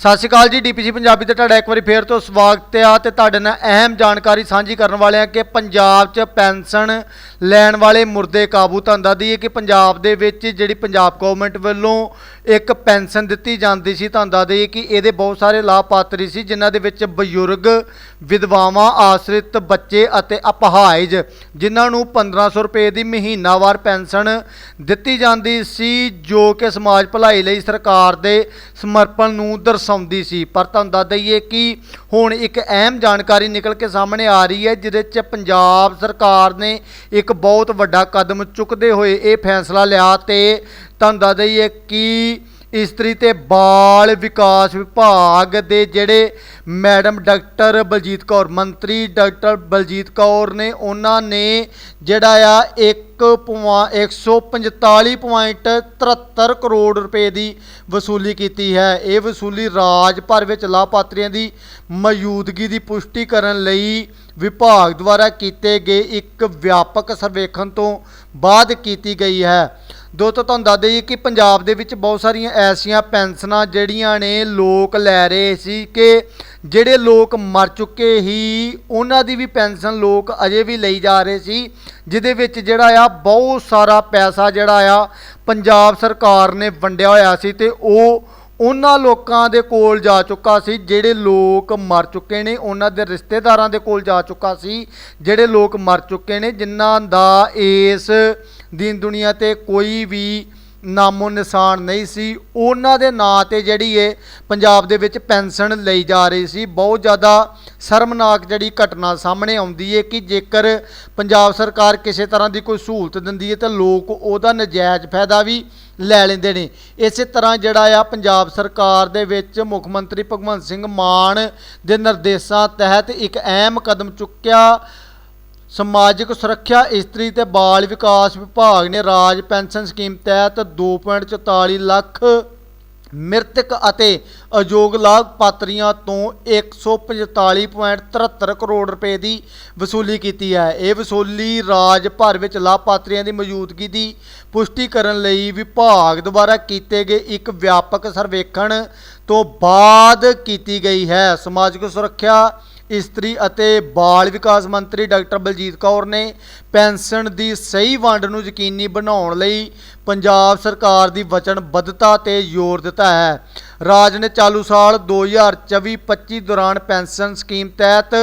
ਸਤਿ ਸ਼੍ਰੀ ਅਕਾਲ ਜੀ, ਡੀਪੀਸੀ ਪੰਜਾਬੀ ਤੇ ਤੁਹਾਡਾ ਇੱਕ ਵਾਰੀ ਫੇਰ ਤੋਂ ਸਵਾਗਤ ਹੈ ਤੇ ਤੁਹਾਡੇ ਨਾਲ ਅਹਿਮ ਜਾਣਕਾਰੀ ਸਾਂਝੀ ਕਰਨ ਵਾਲੇ ਹਾਂ ਕਿ ਪੰਜਾਬ 'ਚ ਪੈਨਸ਼ਨ ਲੈਣ ਵਾਲੇ ਮੁਰਦੇ ਕਾਬੂ ਤੁਹਾਨੂੰ ਦੱਸ ਦਈਏ ਕਿ ਪੰਜਾਬ ਦੇ ਵਿੱਚ ਜਿਹੜੀ ਪੰਜਾਬ ਗਵਰਨਮੈਂਟ ਵੱਲੋਂ ਇੱਕ ਪੈਨਸ਼ਨ ਦਿੱਤੀ ਜਾਂਦੀ ਸੀ ਤੁਹਾਨੂੰ ਦੱਸ ਕਿ ਇਹਦੇ ਬਹੁਤ ਸਾਰੇ ਲਾਭਪਾਤਰੀ ਸੀ, ਜਿਨ੍ਹਾਂ ਦੇ ਵਿੱਚ ਬਜ਼ੁਰਗ, ਵਿਧਵਾਵਾਂ, ਆਸ਼ਰਿਤ ਬੱਚੇ ਅਤੇ ਅਪਹਾਇਜ, ਜਿਨ੍ਹਾਂ ਨੂੰ 1500 ਰੁਪਏ ਦੀ ਮਹੀਨਾਵਾਰ ਪੈਨਸ਼ਨ ਦਿੱਤੀ ਜਾਂਦੀ ਸੀ, ਜੋ ਕਿ ਸਮਾਜ ਭਲਾਈ ਲਈ ਸਰਕਾਰ ਦੇ ਸਮਰਪਣ ਨੂੰ ਦਰਸਾਉਂਦੀ ਸੀ, ਪਰ ਤੁਹਾਨੂੰ ਦੱਸ ਦਈਏ ਕਿ ਹੁਣ ਇੱਕ ਅਹਿਮ ਜਾਣਕਾਰੀ ਨਿਕਲ ਕੇ ਸਾਹਮਣੇ ਆ ਰਹੀ ਹੈ, ਜਿਹਦੇ 'ਚ ਪੰਜਾਬ ਸਰਕਾਰ ਨੇ ਇੱਕ ਬਹੁਤ ਵੱਡਾ ਕਦਮ ਚੁੱਕਦੇ ਹੋਏ ਇਹ ਫੈਸਲਾ ਲਿਆ ਤੇ ਤੁਹਾਨੂੰ ਦੱਸ ਦਈਏ ਕਿ ਇਸਤਰੀ ਤੇ ਬਾਲ ਵਿਕਾਸ ਵਿਭਾਗ ਦੇ ਜਿਹੜੇ ਮੈਡਮ ਡਾਕਟਰ ਬਲਜੀਤ ਕੌਰ, ਮੰਤਰੀ ਡਾਕਟਰ ਬਲਜੀਤ ਕੌਰ ਨੇ, ਉਹਨਾਂ ਨੇ ਜਿਹੜਾ ਆ 1.145.73 ਕਰੋੜ ਰੁਪਏ ਦੀ ਵਸੂਲੀ ਕੀਤੀ ਹੈ। ਇਹ ਵਸੂਲੀ ਰਾਜ ਭਰ ਵਿੱਚ ਲਾਭਪਾਤਰੀਆਂ ਦੀ ਮੌਜੂਦਗੀ ਦੀ ਪੁਸ਼ਟੀ ਕਰਨ ਲਈ ਵਿਭਾਗ ਦੁਆਰਾ ਕੀਤੇ ਗਏ ਇੱਕ ਵਿਆਪਕ ਸਰਵੇਖਣ ਤੋਂ ਬਾਅਦ ਕੀਤੀ ਗਈ ਹੈ। ਦੋਸਤੋ ਤੁਹਾਨੂੰ ਦੱਸ ਦਈਏ ਕਿ ਪੰਜਾਬ ਦੇ ਵਿੱਚ ਬਹੁਤ ਸਾਰੀਆਂ ਐਸੀਆਂ ਪੈਨਸ਼ਨਾਂ ਜਿਹੜੀਆਂ ਨੇ ਲੋਕ ਲੈ ਰਹੇ ਸੀ ਕਿ ਜਿਹੜੇ ਲੋਕ ਮਰ ਚੁੱਕੇ ਹੀ ਉਹਨਾਂ ਦੀ ਵੀ ਪੈਨਸ਼ਨ ਲੋਕ ਅਜੇ ਵੀ ਲਈ ਜਾ ਰਹੇ ਸੀ, ਜਿਹਦੇ ਵਿੱਚ ਜਿਹੜਾ ਆ ਬਹੁਤ ਸਾਰਾ ਪੈਸਾ ਜਿਹੜਾ ਆ ਪੰਜਾਬ ਸਰਕਾਰ ਨੇ ਵੰਡਿਆ ਹੋਇਆ ਸੀ ਤੇ ਉਹ ਉਹਨਾਂ ਲੋਕਾਂ ਦੇ ਕੋਲ ਜਾ ਚੁੱਕਾ ਸੀ, ਜਿਹੜੇ ਲੋਕ ਮਰ ਚੁੱਕੇ ਨੇ, ਉਹਨਾਂ ਦੇ ਰਿਸ਼ਤੇਦਾਰਾਂ ਦੇ ਕੋਲ ਜਾ ਚੁੱਕਾ ਸੀ, ਜਿਹੜੇ ਲੋਕ ਮਰ ਚੁੱਕੇ ਨੇ, ਜਿਨ੍ਹਾਂ ਦਾ ਇਸ ਦੀਨ ਦੁਨੀਆ ਤੇ ਕੋਈ ਵੀ ਨਾਮੋ ਨਿਸ਼ਾਨ ਨਹੀਂ ਸੀ। ਉਹਨਾਂ ਦੇ ਨਾਂ ਤੇ ਜਿਹੜੀ ਇਹ ਪੰਜਾਬ ਦੇ ਵਿੱਚ ਪੈਨਸ਼ਨ ਲਈ ਜਾ ਰਹੀ ਸੀ। ਬਹੁਤ ਜ਼ਿਆਦਾ ਸ਼ਰਮਨਾਕ ਜਿਹੜੀ ਘਟਨਾ ਸਾਹਮਣੇ ਆਉਂਦੀ ਹੈ ਕਿ ਜੇਕਰ ਪੰਜਾਬ ਸਰਕਾਰ ਕਿਸੇ ਤਰ੍ਹਾਂ ਦੀ ਕੋਈ ਸਹੂਲਤ ਦਿੰਦੀ ਹੈ ਤਾਂ ਲੋਕ ਉਹਦਾ ਨਜਾਇਜ਼ ਫਾਇਦਾ ਵੀ ਲੈ ਲੈਂਦੇ ਨੇ। ਇਸੇ ਤਰ੍ਹਾਂ ਜਿਹੜਾ ਆ ਪੰਜਾਬ ਸਰਕਾਰ ਦੇ ਵਿੱਚ ਮੁੱਖ ਮੰਤਰੀ ਭਗਵੰਤ ਸਿੰਘ ਮਾਨ ਦੇ ਨਿਰਦੇਸ਼ਾਂ ਤਹਿਤ ਇੱਕ ਅਹਿਮ ਕਦਮ ਚੁੱਕਿਆ। ਸਮਾਜਿਕ ਸੁਰੱਖਿਆ, ਇਸਤਰੀ ਤੇ ਬਾਲ ਵਿਕਾਸ ਵਿਭਾਗ ਨੇ ਰਾਜ ਪੈਨਸ਼ਨ ਸਕੀਮ ਤਹਿਤ 2.44 ਲੱਖ ਮ੍ਰਿਤਕ ਅਤੇ ਅਯੋਗ ਲਾਭਪਾਤਰੀਆਂ ਤੋਂ 145.73 ਕਰੋੜ ਰੁਪਏ ਦੀ ਵਸੂਲੀ ਕੀਤੀ ਹੈ। ਇਹ ਵਸੂਲੀ ਰਾਜ ਭਰ ਵਿੱਚ ਲਾਭਪਾਤਰੀਆਂ ਦੀ ਮੌਜੂਦਗੀ ਦੀ ਪੁਸ਼ਟੀ ਕਰਨ ਲਈ ਵਿਭਾਗ ਦੁਆਰਾ ਕੀਤੇ ਗਏ ਇੱਕ ਵਿਆਪਕ ਸਰਵੇਖਣ ਤੋਂ ਬਾਅਦ ਕੀਤੀ ਗਈ ਹੈ। ਸਮਾਜਿਕ ਸੁਰੱਖਿਆ ਇਸਤਰੀ ਅਤੇ ਬਾਲ ਵਿਕਾਸ ਮੰਤਰੀ ਡਾਕਟਰ ਬਲਜੀਤ ਕੌਰ ਨੇ ਪੈਨਸ਼ਨ ਦੀ ਸਹੀ ਵੰਡ ਨੂੰ ਯਕੀਨੀ ਬਣਾਉਣ ਲਈ ਪੰਜਾਬ ਸਰਕਾਰ ਦੀ ਵਚਨਬੱਧਤਾ ਤੇ ਜ਼ੋਰ ਦਿੱਤਾ ਹੈ। ਰਾਜ ਨੇ ਚਾਲੂ ਸਾਲ 2024-25 ਦੌਰਾਨ ਪੈਨਸ਼ਨ ਸਕੀਮ ਤਹਿਤ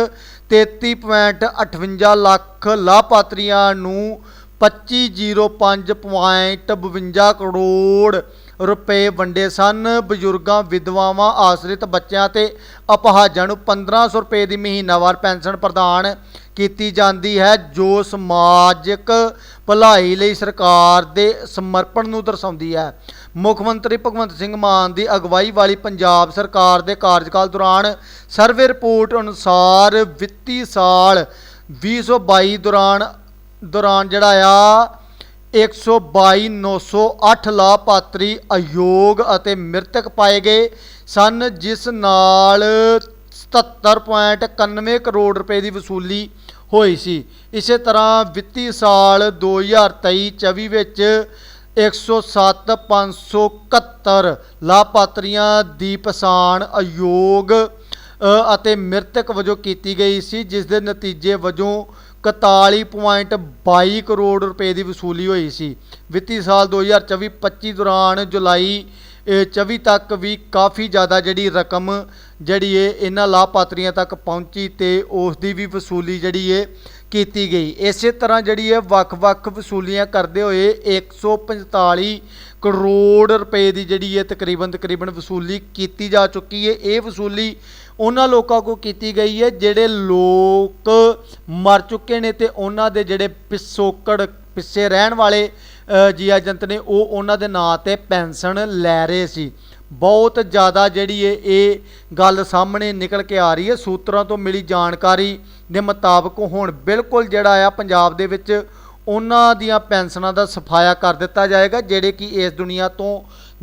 33.58 ਲੱਖ ਲਾਭਪਾਤਰੀਆਂ ਨੂੰ 2505.52 ਕਰੋੜ ਰੁਪਏ ਵੰਡੇ ਸਨ। ਬਜ਼ੁਰਗਾਂ, ਵਿਧਵਾਵਾਂ, ਆਸ਼ਰਿਤ ਬੱਚਿਆਂ ਤੇ ਅਪਹਾਜਾਂ ਨੂੰ 1500 ਰੁਪਏ ਦੀ ਮਹੀਨਾਵਾਰ ਪੈਨਸ਼ਨ ਪ੍ਰਦਾਨ ਕੀਤੀ ਜਾਂਦੀ ਹੈ। ਜੋ ਸਮਾਜਿਕ ਭਲਾਈ ਲਈ ਸਰਕਾਰ ਦੇ ਸਮਰਪਣ ਨੂੰ ਦਰਸਾਉਂਦੀ ਹੈ। ਮੁੱਖ ਮੰਤਰੀ ਭਗਵੰਤ ਸਿੰਘ ਮਾਨ ਦੀ ਅਗਵਾਈ ਵਾਲੀ ਪੰਜਾਬ ਸਰਕਾਰ ਦੇ ਕਾਰਜਕਾਲ ਦੌਰਾਨ ਸਰਵੇ ਰਿਪੋਰਟ ਅਨੁਸਾਰ ਵਿੱਤੀ ਸਾਲ 2022 ਦੌਰਾਨ ਦੌਰਾਨ ਜਿਹੜਾ ਆ 122908 ਲਾਭਪਾਤਰੀ ਅਯੋਗ ਅਤੇ ਮ੍ਰਿਤਕ ਪਾਏ ਗਏ ਸਨ, ਜਿਸ ਨਾਲ 77.91 ਕਰੋੜ ਰੁਪਏ ਦੀ ਵਸੂਲੀ ਹੋਈ ਸੀ। ਇਸੇ ਤਰ੍ਹਾਂ ਵਿੱਤੀ ਸਾਲ 2023-24 ਵਿੱਚ 107571 ਲਾਭਪਾਤਰੀਆਂ ਦੀ ਪਛਾਣ ਅਯੋਗ ਅਤੇ ਮ੍ਰਿਤਕ ਵਜੋਂ ਕੀਤੀ ਗਈ ਸੀ, ਜਿਸ ਦੇ ਨਤੀਜੇ ਵਜੋਂ 41.22 ਕਰੋੜ ਰੁਪਏ ਦੀ ਵਸੂਲੀ ਹੋਈ ਸੀ। ਵਿੱਤੀ ਸਾਲ 2024-25 ਦੌਰਾਨ ਜੁਲਾਈ ਇਹ 24 ਤੱਕ ਵੀ ਕਾਫੀ ਜ਼ਿਆਦਾ ਜਿਹੜੀ ਰਕਮ ਜਿਹੜੀ ਏ ਇਹਨਾਂ ਲਾਭਪਾਤਰੀਆਂ ਤੱਕ ਪਹੁੰਚੀ ਤੇ ਉਸ ਦੀ ਵੀ ਵਸੂਲੀ ਜਿਹੜੀ ਏ ਕੀਤੀ ਗਈ। ਇਸੇ ਤਰ੍ਹਾਂ ਜਿਹੜੀ ਹੈ ਵੱਖ-ਵੱਖ ਵਸੂਲੀਆਂ ਕਰਦੇ ਹੋਏ 145 ਕਰੋੜ ਰੁਪਏ ਦੀ ਜਿਹੜੀ ਹੈ ਤਕਰੀਬਨ ਤਕਰੀਬਨ ਵਸੂਲੀ ਕੀਤੀ ਜਾ ਚੁੱਕੀ ਹੈ। ਇਹ ਵਸੂਲੀ ਉਹਨਾਂ ਲੋਕਾਂ ਕੋ ਕੀਤੀ ਗਈ ਹੈ ਜਿਹੜੇ ਲੋਕ ਮਰ ਚੁੱਕੇ ਨੇ ਤੇ ਉਹਨਾਂ ਦੇ ਜਿਹੜੇ ਪਿਸੋਕੜ ਪਿੱਛੇ ਰਹਿਣ ਵਾਲੇ ਅ, ਜੀ ਏਜੰਟ ਨੇ ਉਹ ਉਹਨਾਂ ਦੇ ਨਾਂ ਤੇ ਪੈਨਸ਼ਨ ਲੈ ਰਹੇ ਸੀ। ਬਹੁਤ ਜ਼ਿਆਦਾ ਜਿਹੜੀ ਹੈ ਇਹ ਗੱਲ ਸਾਹਮਣੇ ਨਿਕਲ ਕੇ ਆ ਰਹੀ ਹੈ। ਸੂਤਰਾਂ ਤੋਂ ਮਿਲੀ ਜਾਣਕਾਰੀ ਦੇ ਮੁਤਾਬਕ ਹੁਣ ਬਿਲਕੁਲ ਜਿਹੜਾ ਆ ਪੰਜਾਬ ਦੇ ਵਿੱਚ ਉਹਨਾਂ ਦੀਆਂ ਪੈਨਸ਼ਨਾਂ ਦਾ ਸਫਾਇਆ ਕਰ ਦਿੱਤਾ ਜਾਏਗਾ ਜਿਹੜੇ ਕਿ ਇਸ ਦੁਨੀਆ ਤੋਂ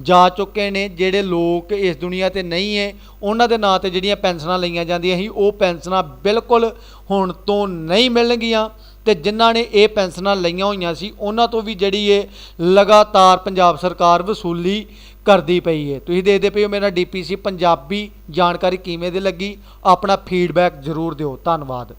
ਜਾ ਚੁੱਕੇ ਨੇ। ਜਿਹੜੇ ਲੋਕ ਇਸ ਦੁਨੀਆ ਤੇ ਨਹੀਂ ਹੈ ਉਹਨਾਂ ਦੇ ਨਾਂ ਤੇ ਜਿਹੜੀਆਂ ਪੈਨਸ਼ਨਾਂ ਲਈਆਂ ਜਾਂਦੀਆਂ ਸੀ ਉਹ ਪੈਨਸ਼ਨਾਂ ਬਿਲਕੁਲ ਹੁਣ ਤੋਂ ਨਹੀਂ ਮਿਲਣਗੀਆਂ। ਤੇ ਜਿਨ੍ਹਾਂ ਨੇ ਇਹ ਪੈਨਸ਼ਨਾਂ ਲਈਆਂ ਹੋਈਆਂ ਸੀ, ਉਹਨਾਂ ਤੋਂ ਵੀ ਜਿਹੜੀ ਇਹ ਲਗਾਤਾਰ ਪੰਜਾਬ ਸਰਕਾਰ ਵਸੂਲੀ ਕਰਦੀ ਪਈ ਹੈ ਤੁਸੀਂ ਦੇਖਦੇ ਪਏ ਹੋ, ਮੇਰਾ ਡੀਪੀਸੀ ਪੰਜਾਬੀ ਜਾਣਕਾਰੀ ਕਿਵੇਂ ਦੀ ਲੱਗੀ? ਆਪਣਾ ਫੀਡਬੈਕ ਜ਼ਰੂਰ ਦਿਓ। ਧੰਨਵਾਦ।